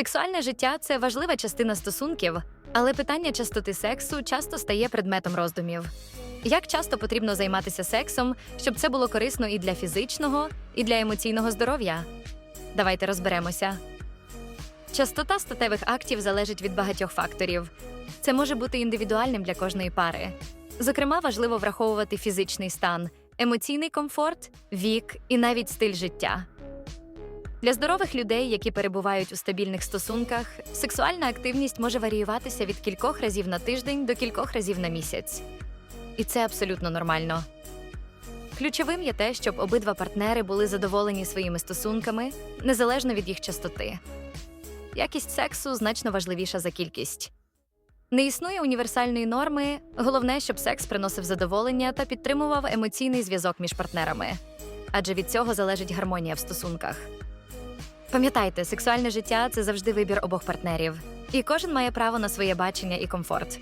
Сексуальне життя це важлива частина стосунків, але питання частоти сексу часто стає предметом роздумів. Як часто потрібно займатися сексом, щоб це було корисно і для фізичного, і для емоційного здоров'я? Давайте розберемося. Частота статевих актів залежить від багатьох факторів. Це може бути індивідуальним для кожної пари. Зокрема, важливо враховувати фізичний стан, емоційний комфорт, вік і навіть стиль життя. Для здорових людей, які перебувають у стабільних стосунках, сексуальна активність може варіюватися від кількох разів на тиждень до кількох разів на місяць. І це абсолютно нормально. Ключовим є те, щоб обидва партнери були задоволені своїми стосунками, незалежно від їх частоти. Якість сексу значно важливіша за кількість. Не існує універсальної норми, головне, щоб секс приносив задоволення та підтримував емоційний зв'язок між партнерами, адже від цього залежить гармонія в стосунках. Пам'ятайте, сексуальне життя це завжди вибір обох партнерів, і кожен має право на своє бачення і комфорт.